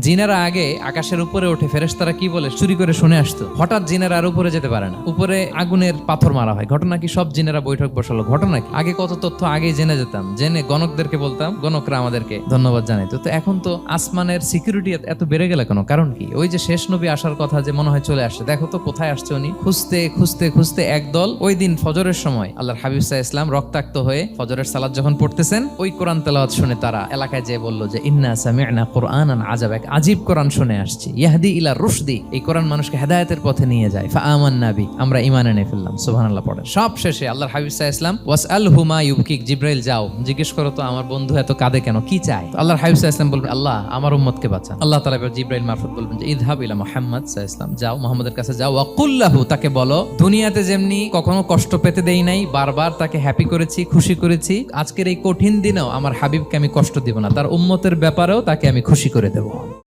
জিনারা আগে আকাশের উপরে উঠে ওঠে, ফেরেশতারা কি বলে? চুরি করে শুনে আসতো। হঠাৎ জিনারা আর উপরে যেতে পারে না। উপরে আগুনের পাথর মারা হয়। ঘটনা কি? সব জিনেরা বৈঠক বসালো। ঘটনা কি? আগে কত তথ্য আগে জেনে যেতাম। জেনে গণকদেরকে বলতাম, গণকরা আমাদেরকে ধন্যবাদ জানাইতো। তো এখন তো আসমানের সিকিউরিটি এত বেড়ে গেল কেন? কারণ কি? ওই যে শেষ নবী আসার কথা যে মনে হয় চলে আসছে। দেখো তো কোথায় আসছে উনি? খুঁজতে খুঁজতে খুঁজতে একদল ওই দিন ফজরের সময় আল্লাহর হাবিব সাহা ইসলাম রক্তাক্ত হয়ে ফজরের সালাদ যখন পড়তেছেন, ওই কোরআন তেলাওয়াত শুনে তারা এলাকায় যেয়ে বলল যে, ইন্না সামি'না কোরআনান আজাব এক আজীব কোরআন শুনে আসছি। ইয়াহদি ইলা রুশদি, এই কোরআন মানুষকে হেদায়তের পথে নিয়ে যায়। ফা আমান নাবি আমরা ঈমান এনে ফেললাম, সুবহানাল্লাহ পড়ে সব শেষে আল্লাহর হাবিব সাহা ইসলাম ওয়াস আল হুমা ইউবকিক, জিব্রাইল যাও, জিজ্ঞেস করো তো আমার বন্ধু এত কাঁদে কেন, কি চায়? আল্লাহর হাবিব সাহা ইসলাম বলবেন, আল্লাহ, আমার উম্মতকে বাঁচান। আল্লাহ তালা এবার জিব্রাইল মারফত বলবেন যে ইদহাব ইলা মুহাম্মদ সাহা ইসলাম যাও, মোহাম্মদের কাছে যাও। ওয়াকুল্লাহু তাকে বলো, দুনিয়াতে যেমনি কখনো কষ্ট পেতে দেই নাই, বারবার তাকে হ্যাপি করেছি, খুশি করেছি। আজকের এই কঠিন দিনেও আমার হাবিবকে আমি কষ্ট দিব না, তার উম্মতের ব্যাপারেও তাকে আমি খুশি করে দেব।